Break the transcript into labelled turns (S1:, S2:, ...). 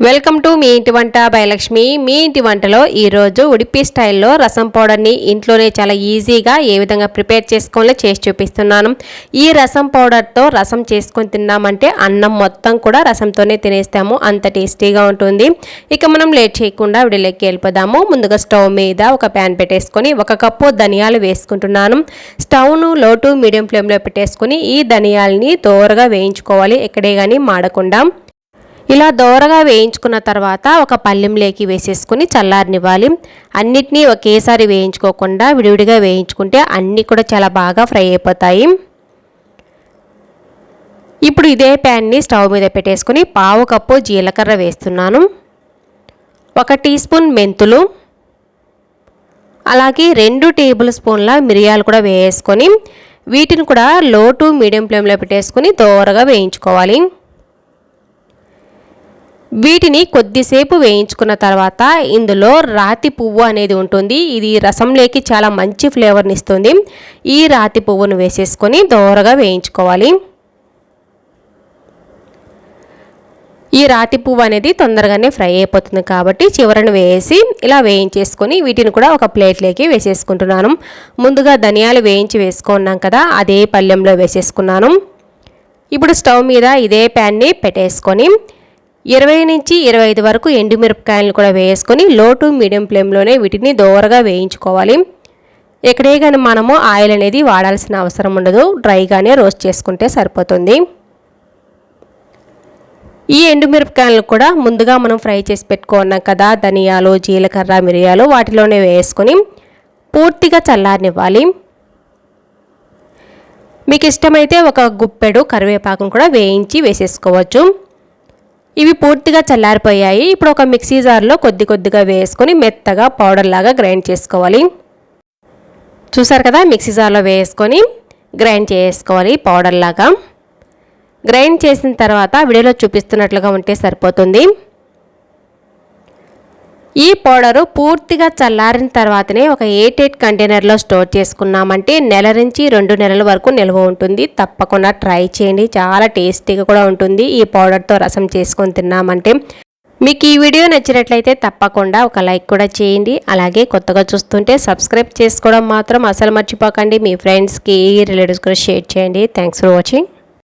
S1: Welcome to me ఇంటి వంట భయలక్ష్మి మీ ఇంటి వంటలో ఈరోజు ఉడిపి స్టైల్లో రసం పౌడర్ని ఇంట్లోనే చాలా ఈజీగా ఏ విధంగా ప్రిపేర్ చేసుకోవాలో చేసి చూపిస్తున్నాను. ఈ రసం పౌడర్తో రసం చేసుకొని తిన్నామంటే అన్నం మొత్తం కూడా రసంతోనే తినేస్తాము. అంత టేస్టీగా ఉంటుంది. ఇక మనం లేట్ చేయకుండా విడిలోకి వెళ్ళిపోదాము. ముందుగా స్టవ్ మీద ఒక ప్యాన్ పెట్టేసుకొని ఒక కప్పు ధనియాలు వేసుకుంటున్నాను. స్టవ్ను లో టు మీడియం ఫ్లేమ్లో పెట్టేసుకొని ఈ ధనియాలని దోరగా వేయించుకోవాలి. ఎక్కడే కానీ మాడకుండా. ఇలా దోరగా వేయించుకున్న తర్వాత ఒక పల్లెంలోకి వేసేసుకుని చల్లారనివ్వాలి. అన్నిటినీ ఒకేసారి వేయించుకోకుండా విడివిడిగా వేయించుకుంటే అన్నీ కూడా చాలా బాగా ఫ్రై అయిపోతాయి. ఇప్పుడు ఇదే ప్యాన్ని స్టవ్ మీద పెట్టేసుకుని పావు కప్పు జీలకర్ర వేస్తున్నాను. ఒక టీ స్పూన్ మెంతులు. అలాగే రెండు టేబుల్ స్పూన్ల మిరియాలు కూడా వేసుకొని వీటిని కూడా లో టు మీడియం ఫ్లేమ్లో పెట్టేసుకుని దోరగా వేయించుకోవాలి. వీటిని కొద్దిసేపు వేయించుకున్న తర్వాత ఇందులో రాతి పువ్వు అనేది ఉంటుంది. ఇది రసంలోకి చాలా మంచి ఫ్లేవర్ని ఇస్తుంది. ఈ రాతి పువ్వును వేసేసుకొని దోరగా వేయించుకోవాలి. ఈ రాతి పువ్వు అనేది తొందరగానే ఫ్రై అయిపోతుంది కాబట్టి చివరను వేసి ఇలా వేయించేసుకొని వీటిని కూడా ఒక ప్లేట్లోకి వేసేసుకుంటున్నాను. ముందుగా ధనియాలు వేయించి వేసుకున్నాం కదా అదే పళ్ళెంలో వేసేసుకున్నాను. ఇప్పుడు స్టవ్ మీద ఇదే ప్యాన్ని పెట్టేసుకొని ఇరవై నుంచి ఇరవై ఐదు వరకు ఎండుమిరపకాయలను కూడా వేసుకొని లో టు మీడియం ఫ్లేమ్లోనే వీటిని దోరగా వేయించుకోవాలి. ఎక్కడే కానీ మనము ఆయిల్ అనేది వాడాల్సిన అవసరం ఉండదు. డ్రైగానే రోస్ట్ చేసుకుంటే సరిపోతుంది. ఈ ఎండుమిరపకాయలను కూడా ముందుగా మనం ఫ్రై చేసి పెట్టుకున్నాం కదా ధనియాలు జీలకర్ర మిరియాలు వాటిలోనే వేసుకొని పూర్తిగా చల్లారనివ్వాలి. మీకు ఇష్టమైతే ఒక గుప్పెడు కరివేపాకును కూడా వేయించి వేసేసుకోవచ్చు. ఇవి పూర్తిగా చల్లారిపోయాయి. ఇప్పుడు ఒక మిక్సీ జార్లో కొద్ది కొద్దిగా వేసుకొని మెత్తగా పౌడర్ లాగా గ్రైండ్ చేసుకోవాలి. చూసారు కదా మిక్సీ జార్లో వేసుకొని గ్రైండ్ చేసుకోవాలి పౌడర్ లాగా. గ్రైండ్ చేసిన తర్వాత వీడియోలో చూపిస్తున్నట్లుగా ఉంటే సరిపోతుంది. ఈ పౌడరు పూర్తిగా చల్లారిన తర్వాతనే ఒక ఎయిట్ ఎయిట్ కంటైనర్లో స్టోర్ చేసుకున్నామంటే నెల నుంచి రెండు నెలల వరకు నిల్వ ఉంటుంది. తప్పకుండా ట్రై చేయండి. చాలా టేస్టీగా కూడా ఉంటుంది ఈ పౌడర్తో రసం చేసుకొని తిన్నామంటే. మీకు ఈ వీడియో నచ్చినట్లయితే తప్పకుండా ఒక లైక్ కూడా చేయండి. అలాగే కొత్తగా చూస్తుంటే సబ్స్క్రైబ్ చేసుకోవడం మాత్రం అసలు మర్చిపోకండి. మీ ఫ్రెండ్స్కి రిలేటివ్స్ కూడా షేర్ చేయండి. Thanks for watching.